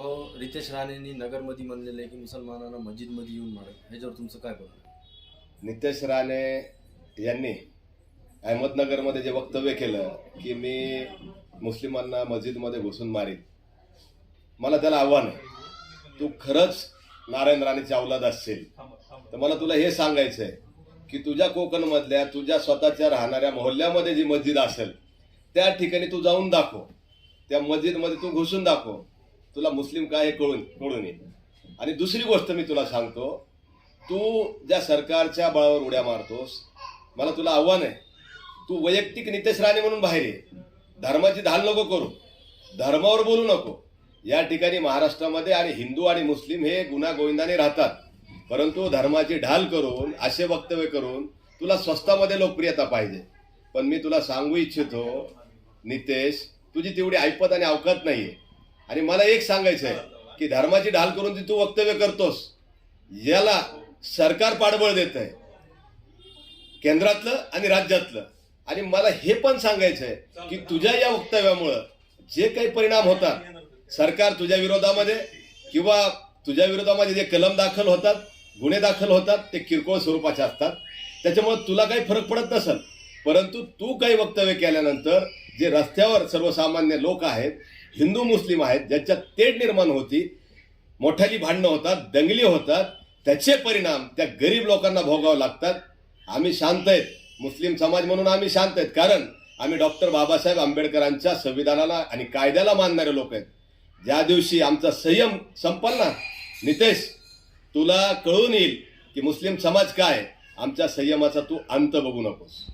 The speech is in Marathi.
भाऊ रितेश राणेंनी नगरमध्ये म्हणलेलं आहे की मुसलमानांना मस्जिदमध्ये येऊन मारा. ह्याच्यावर तुमचं काय बोलणं नितेश राणे यांनी अहमदनगरमध्ये जे वक्तव्य केलं की मी मुस्लिमांना मस्जिदमध्ये घुसून मारीन. मला त्याला आव्हान आहे. तू खरंच नारायण राणेची अवलाद असेल तर मला तुला हे सांगायचं आहे की तुझ्या कोकणमधल्या तुझ्या स्वतःच्या राहणाऱ्या मोहल्ल्यामध्ये जी मस्जिद असेल त्या ठिकाणी तू जाऊन दाखव. त्या मस्जिदमध्ये तू घुसून दाखव. तुला मुस्लिम काय हे कळून कळून येईल. आणि दुसरी गोष्ट मी तुला सांगतो तू ज्या सरकारच्या बळावर उड्या मारतोस मला तुला आव्हान आहे तू वैयक्तिक नितेश राणे म्हणून बाहेर ये. धर्माची धाल नको करू. धर्मावर बोलू नको. या ठिकाणी महाराष्ट्रामध्ये आणि हिंदू आणि मुस्लिम हे गुन्हा गोविंदाने राहतात. परंतु धर्माची ढाल करून असे वक्तव्य करून तुला स्वस्तामध्ये लोकप्रियता पाहिजे. पण मी तुला सांगू इच्छितो नितेश तुझी तेवढी ऐपत आणि अवकात नाहीये. आणि मला एक सांगायचं आहे की धर्माची ढाल करून जी तू वक्तव्य करतोस याला सरकार पाठबळ देत आहे. केंद्रातलं आणि राज्यातलं. आणि मला हे पण सांगायचं आहे की तुझ्या या वक्तव्यामुळं जे काही परिणाम होतात सरकार तुझ्या विरोधामध्ये किंवा तुझ्या विरोधामध्ये जे कलम दाखल होतात गुन्हे दाखल होतात ते किरकोळ स्वरूपाचे असतात. त्याच्यामुळे तुला काही फरक पडत नसेल. परंतु तू काही वक्तव्य केल्यानंतर जे रस्त्यावर सर्वसामान्य लोक आहेत हिंदू मुस्लिम आहेत ज्याच्यात तेढ निर्माण होती मोठ्याची भांडणं होतात दंगली होतात त्याचे परिणाम त्या गरीब लोकांना भोगावं लागतात. आम्ही शांत आहेत. मुस्लिम समाज म्हणून आम्ही शांत आहेत. कारण आम्ही डॉक्टर बाबासाहेब आंबेडकरांच्या संविधानाला आणि कायद्याला मानणारे लोक आहेत. ज्या दिवशी आमचा संयम संपल ना नितेश तुला कळून येईल की मुस्लिम समाज काय आमच्या संयमाचा तू अंत बघू नकोस.